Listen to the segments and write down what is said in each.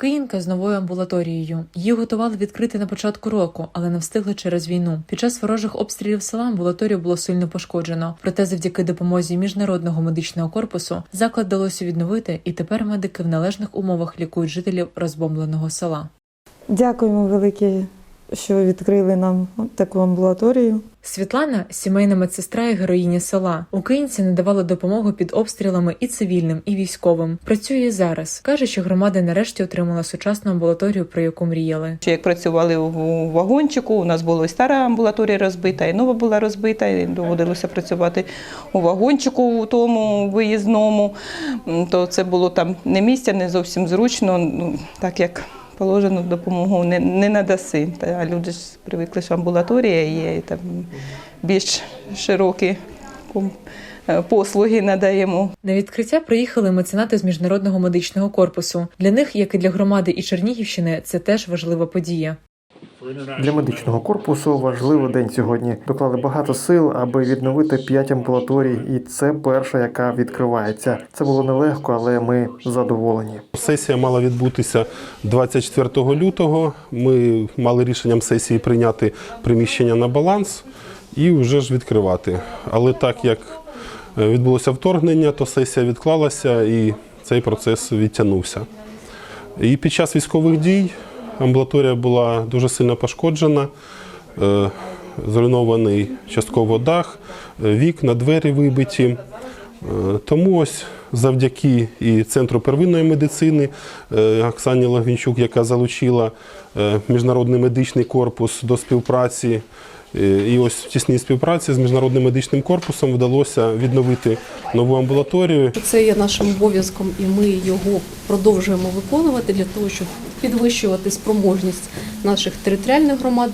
Київка з новою амбулаторією. Її готували відкрити на початку року, але не встигли через війну. Під час ворожих обстрілів села амбулаторію було сильно пошкоджено. Проте, завдяки допомозі міжнародного медичного корпусу, заклад вдалося відновити, і тепер медики в належних умовах лікують жителів розбомбленого села. Дякуємо велике, що відкрили нам таку амбулаторію. Світлана сімейна медсестра і героїня села. Українці надавали допомогу під обстрілами і цивільним, і військовим. Працює зараз. каже, що громада нарешті отримала сучасну амбулаторію, про яку мріяли. Ще Як працювали у вагончику, у нас була і стара амбулаторія розбита, і нова була розбита, і доводилося працювати у вагончику у тому виїзному. То це було там не місця, не зовсім зручно, ну, так як положено допомогу не, не надаси. Та люди ж привикли, що амбулаторія є, і там більш широкі е, послуги надаємо. На відкриття приїхали меценати з міжнародного медичного корпусу. Для них, як і для громади і Чернігівщини, це теж важлива подія. Для медичного корпусу важливий день сьогодні. Доклали багато сил, аби відновити п'ять амбулаторій, і це перша, яка відкривається. Це було нелегко, але ми задоволені. Сесія мала відбутися 24 лютого. Ми мали рішенням сесії прийняти приміщення на баланс і вже ж відкривати. Але так як е, відбулося вторгнення, то сесія відклалася і цей процес відтягнувся. І під час військових дій амбулаторія була дуже сильно пошкоджена. Е, Зруйнований частково дах, е, вікна, двері вибиті. Е, Тому ось завдяки і Центру первинної медицини е, Оксані Лагвінчук, яка залучила е, міжнародний медичний корпус до співпраці. І ось в тісній співпраці з міжнародним медичним корпусом вдалося відновити нову амбулаторію. Це є нашим обов'язком, і ми його продовжуємо виконувати для того, щоб підвищувати спроможність наших територіальних громад,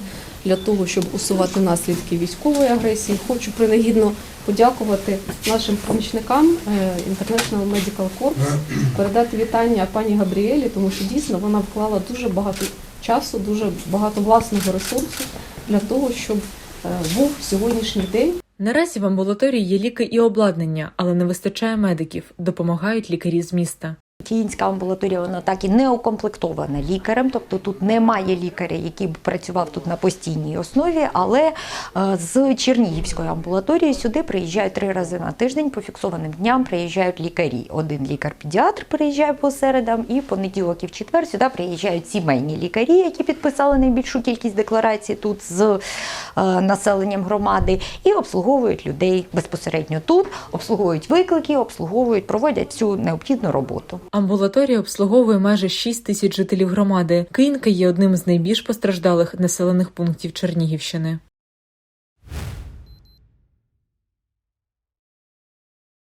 для того, щоб усувати наслідки військової агресії. Хочу принагідно подякувати нашим помічникам е, International Medical Corps, передати вітання пані Габріелі, тому що дійсно вона вклала дуже багато часу, дуже багато власного ресурсу для того, щоб е, був сьогоднішній день. Наразі в амбулаторії є ліки і обладнання, але не вистачає медиків. Допомагають лікарі з міста. Київська амбулаторія вона так і не укомплектована лікарем, тобто тут немає лікаря, який б працював тут на постійній основі. Але е, з Чернігівської амбулаторії сюди приїжджають три рази на тиждень. По фіксованим дням приїжджають лікарі. Один лікар-педіатр приїжджає по середам, і в понеділок і в четвер сюди приїжджають сімейні лікарі, які підписали найбільшу кількість декларацій тут з е, населенням громади, і обслуговують людей безпосередньо тут, обслуговують виклики, обслуговують, проводять всю необхідну роботу. Амбулаторія обслуговує майже 6 тисяч жителів громади. Киїнка є одним з найбільш постраждалих населених пунктів Чернігівщини.